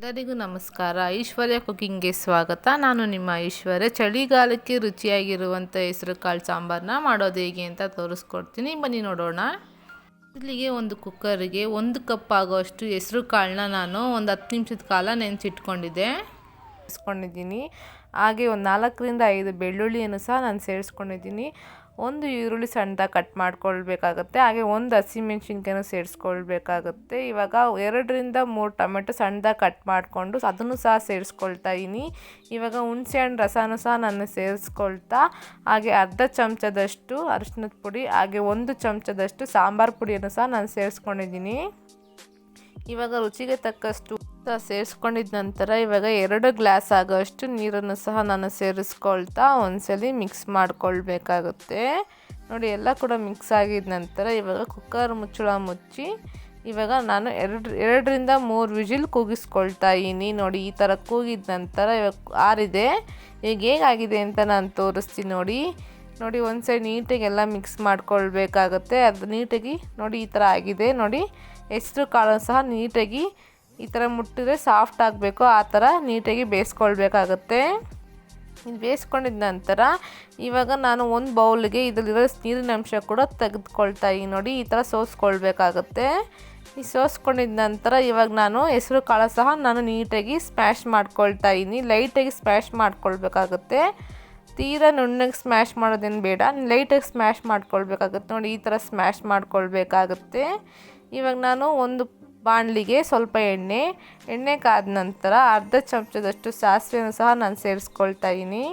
ಎಲ್ಲರಿಗೂ ನಮಸ್ಕಾರ. ಐಶ್ವರ್ಯ ಕುಕ್ಕಿಂಗ್ಗೆ ಸ್ವಾಗತ. ನಾನು ನಿಮ್ಮ ಐಶ್ವರ್ಯ. ಚಳಿಗಾಲಕ್ಕೆ ರುಚಿಯಾಗಿರುವಂಥ ಹೆಸರು ಕಾಳು ಸಾಂಬಾರನ್ನ ಮಾಡೋದು ಹೇಗೆ ಅಂತ ತೋರಿಸ್ಕೊಡ್ತೀನಿ. ಬನ್ನಿ ನೋಡೋಣ. ಇಲ್ಲಿಗೆ ಒಂದು ಕುಕ್ಕರಿಗೆ ಒಂದು ಕಪ್ ಆಗೋಷ್ಟು ಹೆಸರು ಕಾಳನ್ನ ನಾನು ಒಂದು ಹತ್ತು ನಿಮಿಷದ ಕಾಲ ನೆನೆಸಿಟ್ಕೊಂಡಿದ್ದೆ. ಸೇರಿಸ್ಕೊಂಡಿದ್ದೀನಿ. ಹಾಗೆ ಒಂದು ನಾಲ್ಕರಿಂದ ಐದು ಬೆಳ್ಳುಳ್ಳಿಯನ್ನು ಸಹ ನಾನು ಸೇರಿಸ್ಕೊಂಡಿದ್ದೀನಿ. ಒಂದು ಈರುಳ್ಳಿ ಸಣ್ಣದ ಕಟ್ ಮಾಡ್ಕೊಳ್ಬೇಕಾಗತ್ತೆ. ಹಾಗೆ ಒಂದು ಹಸಿಮೆಣ್ಸಿನ್ಕಾಯನ್ನು ಸೇರಿಸ್ಕೊಳ್ಬೇಕಾಗತ್ತೆ. ಇವಾಗ ಎರಡರಿಂದ ಮೂರು ಟೊಮೆಟೊ ಸಣ್ಣದಾಗಿ ಕಟ್ ಮಾಡಿಕೊಂಡು ಅದನ್ನು ಸಹ ಸೇರಿಸ್ಕೊಳ್ತಾ ಇದ್ದೀನಿ. ಇವಾಗ ಹುಣಸೆಹಣ್ಣು ರಸನೂ ಸಹ ನಾನು ಸೇರಿಸ್ಕೊಳ್ತಾ, ಹಾಗೆ ಅರ್ಧ ಚಮಚದಷ್ಟು ಅರಿಶಿನದ ಪುಡಿ, ಹಾಗೆ ಒಂದು ಚಮಚದಷ್ಟು ಸಾಂಬಾರು ಪುಡಿಯನ್ನು ಸಹ ನಾನು ಸೇರಿಸ್ಕೊಂಡಿದ್ದೀನಿ. ಇವಾಗ ರುಚಿಗೆ ತಕ್ಕಷ್ಟು ಸೇರಿಸ್ಕೊಂಡಿದ ನಂತರ ಇವಾಗ ಎರಡು ಗ್ಲಾಸ್ ಆಗೋಷ್ಟು ನೀರನ್ನು ಸಹ ನಾನು ಸೇರಿಸ್ಕೊಳ್ತಾ ಒಂದ್ಸಲಿ ಮಿಕ್ಸ್ ಮಾಡ್ಕೊಳ್ಬೇಕಾಗುತ್ತೆ. ನೋಡಿ, ಎಲ್ಲ ಕೂಡ ಮಿಕ್ಸ್ ಆಗಿದ ನಂತರ ಇವಾಗ ಕುಕ್ಕರ್ ಮುಚ್ಚಳ ಮುಚ್ಚಿ ಇವಾಗ ನಾನು ಎರಡು, ಎರಡರಿಂದ ಮೂರು ವಿಜಿಲ್ ಕೂಗಿಸ್ಕೊಳ್ತಾ ಇದ್ದೀನಿ. ನೋಡಿ, ಈ ಥರ ಕೂಗಿದ ನಂತರ ಇವಾಗ ಆರಿದೆ. ಈಗ ಹೇಗಾಗಿದೆ ಅಂತ ನಾನು ತೋರಿಸ್ತೀನಿ ನೋಡಿ. ನೋಡಿ, ಒಂದು ಸೈಡ್ ನೀಟಾಗಿ ಎಲ್ಲ ಮಿಕ್ಸ್ ಮಾಡ್ಕೊಳ್ಬೇಕಾಗತ್ತೆ. ಅದು ನೀಟಾಗಿ ನೋಡಿ, ಈ ಥರ ಆಗಿದೆ. ನೋಡಿ ಹೆಸರು ಕಾಳು ಸಹ ನೀಟಾಗಿ ಈ ಥರ ಮುಟ್ಟಿದ್ರೆ ಸಾಫ್ಟ್ ಆಗಬೇಕು, ಆ ಥರ ನೀಟಾಗಿ ಬೇಯಿಸ್ಕೊಳ್ಬೇಕಾಗತ್ತೆ. ಇದು ಬೇಯಿಸ್ಕೊಂಡಿದ ನಂತರ ಇವಾಗ ನಾನು ಒಂದು ಬೌಲ್ಗೆ ಇದರಲ್ಲಿರೋ ನೀರಿನ ಅಂಶ ಕೂಡ ತೆಗೆದುಕೊಳ್ತಾ ಇದ್ದೀನಿ ನೋಡಿ, ಈ ಥರ ಸೋಸ್ಕೊಳ್ಬೇಕಾಗತ್ತೆ. ಈ ಸೋಸ್ಕೊಂಡಿದ ನಂತರ ಇವಾಗ ನಾನು ಹೆಸರು ಕಾಳು ಸಹ ನಾನು ನೀಟಾಗಿ ಸ್ಮ್ಯಾಶ್ ಮಾಡ್ಕೊಳ್ತಾ ಇದ್ದೀನಿ, ಲೈಟಾಗಿ ಸ್ಮ್ಯಾಶ್ ಮಾಡ್ಕೊಳ್ಬೇಕಾಗತ್ತೆ. ತೀರಾ ನುಣ್ಣಗೆ ಸ್ಮ್ಯಾಶ್ ಮಾಡೋದೇನು ಬೇಡ, ಲೈಟಾಗಿ ಸ್ಮ್ಯಾಶ್ ಮಾಡ್ಕೊಳ್ಬೇಕಾಗುತ್ತೆ ನೋಡಿ, ಈ ಥರ ಸ್ಮ್ಯಾಶ್ ಮಾಡ್ಕೊಳ್ಬೇಕಾಗತ್ತೆ. ಇವಾಗ ನಾನು ಒಂದು ಬಾಣಲಿಗೆ ಸ್ವಲ್ಪ ಎಣ್ಣೆ ಎಣ್ಣೆ ಕಾದ ನಂತರ ಅರ್ಧ ಚಮಚದಷ್ಟು ಸಾಸಿವೆಯನ್ನು ಸಹ ನಾನು ಸೇರಿಸ್ಕೊಳ್ತಾ ಇದ್ದೀನಿ.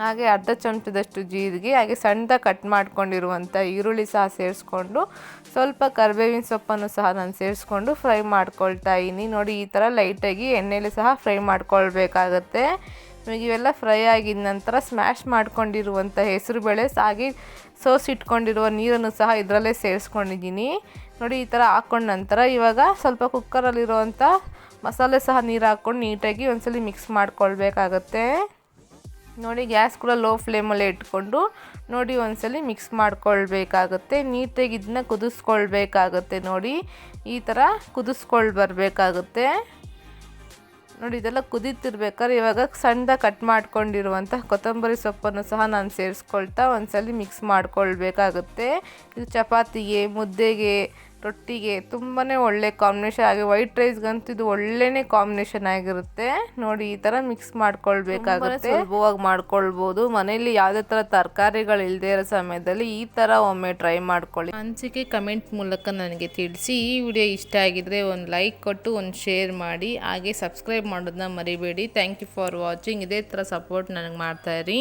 ಹಾಗೆ ಅರ್ಧ ಚಮಚದಷ್ಟು ಜೀರಿಗೆ, ಹಾಗೆ ಸಣ್ಣದಾಗಿ ಕಟ್ ಮಾಡ್ಕೊಂಡಿರುವಂಥ ಈರುಳ್ಳಿ ಸಹ ಸೇರಿಸ್ಕೊಂಡು, ಸ್ವಲ್ಪ ಕರಿಬೇವಿನ ಸೊಪ್ಪನ್ನು ಸಹ ನಾನು ಸೇರಿಸ್ಕೊಂಡು ಫ್ರೈ ಮಾಡ್ಕೊಳ್ತಾ ಇದ್ದೀನಿ. ನೋಡಿ, ಈ ಥರ ಲೈಟಾಗಿ ಎಣ್ಣೆಯಲ್ಲಿ ಸಹ ಫ್ರೈ ಮಾಡ್ಕೊಳ್ಬೇಕಾಗತ್ತೆ. ಇವೆಲ್ಲ ಫ್ರೈ ಆಗಿದ ನಂತರ ಸ್ಮ್ಯಾಶ್ ಮಾಡ್ಕೊಂಡಿರುವಂಥ ಹೆಸರುಬೇಳೆ ಹಾಗೆ ಸೋಸಿಟ್ಕೊಂಡಿರುವ ನೀರನ್ನು ಸಹ ಇದರಲ್ಲೇ ಸೇರಿಸ್ಕೊಂಡಿದ್ದೀನಿ. ನೋಡಿ, ಈ ಥರ ಹಾಕ್ಕೊಂಡ ನಂತರ ಇವಾಗ ಸ್ವಲ್ಪ ಕುಕ್ಕರಲ್ಲಿರುವಂಥ ಮಸಾಲೆ ಸಹ ನೀರು ಹಾಕ್ಕೊಂಡು ನೀಟಾಗಿ ಒಂದ್ಸಲಿ ಮಿಕ್ಸ್ ಮಾಡ್ಕೊಳ್ಬೇಕಾಗತ್ತೆ. ನೋಡಿ, ಗ್ಯಾಸ್ ಕೂಡ ಲೋ ಫ್ಲೇಮಲ್ಲೇ ಇಟ್ಕೊಂಡು ನೋಡಿ, ಒಂದ್ಸಲಿ ಮಿಕ್ಸ್ ಮಾಡ್ಕೊಳ್ಬೇಕಾಗತ್ತೆ. ನೀಟಾಗಿ ಇದನ್ನ ಕುದಿಸ್ಕೊಳ್ಬೇಕಾಗತ್ತೆ ನೋಡಿ, ಈ ಥರ ಕುದಿಸ್ಕೊಳ್ ಬರಬೇಕಾಗುತ್ತೆ. ನೋಡಿ, ಇದೆಲ್ಲ ಕುದೀತಿರ್ಬೇಕಾದ್ರೆ ಇವಾಗ ಸಣ್ಣದಾಗಿ ಕಟ್ ಮಾಡ್ಕೊಂಡಿರುವಂಥ ಕೊತ್ತಂಬರಿ ಸೊಪ್ಪನ್ನು ಸಹ ನಾನು ಸೇರಿಸ್ಕೊಳ್ತಾ ಒಂದ್ಸಲಿ ಮಿಕ್ಸ್ ಮಾಡ್ಕೊಳ್ಬೇಕಾಗುತ್ತೆ. ಇದು ಚಪಾತಿಗೆ, ಮುದ್ದೆಗೆ ರೊಟ್ಟಿಗೆ ತುಂಬಾ ಒಳ್ಳೆ ಕಾಂಬಿನೇಷನ್ ಹಾಗೆ ವೈಟ್ ರೈಸ್ಗಂತೂ ಇದು ಒಳ್ಳೆಯೇ ಕಾಂಬಿನೇಷನ್ ಆಗಿರುತ್ತೆ. ನೋಡಿ ಈ ಥರ ಮಿಕ್ಸ್ ಮಾಡ್ಕೊಳ್ಬೇಕಾಗುತ್ತೆ. ಸುಲಭವಾಗಿ ಮಾಡ್ಕೊಳ್ಬೋದು. ಮನೆಯಲ್ಲಿ ಯಾವುದೇ ಥರ ತರಕಾರಿಗಳು ಇಲ್ಲದೆ ಇರೋ ಸಮಯದಲ್ಲಿ ಈ ಥರ ಒಮ್ಮೆ ಟ್ರೈ ಮಾಡ್ಕೊಳ್ಳಿ. ಅನಿಸಿಕೆ ಕಮೆಂಟ್ ಮೂಲಕ ನನಗೆ ತಿಳಿಸಿ. ಈ ವಿಡಿಯೋ ಇಷ್ಟ ಆಗಿದ್ರೆ ಒಂದು ಲೈಕ್ ಕೊಟ್ಟು ಒಂದು ಶೇರ್ ಮಾಡಿ. ಹಾಗೆ ಸಬ್ಸ್ಕ್ರೈಬ್ ಮಾಡೋದನ್ನ ಮರಿಬೇಡಿ. ಥ್ಯಾಂಕ್ ಯು ಫಾರ್ ವಾಚಿಂಗ್ ಇದೇ ಥರ ಸಪೋರ್ಟ್ ನನಗೆ ಮಾಡ್ತಾಯಿರಿ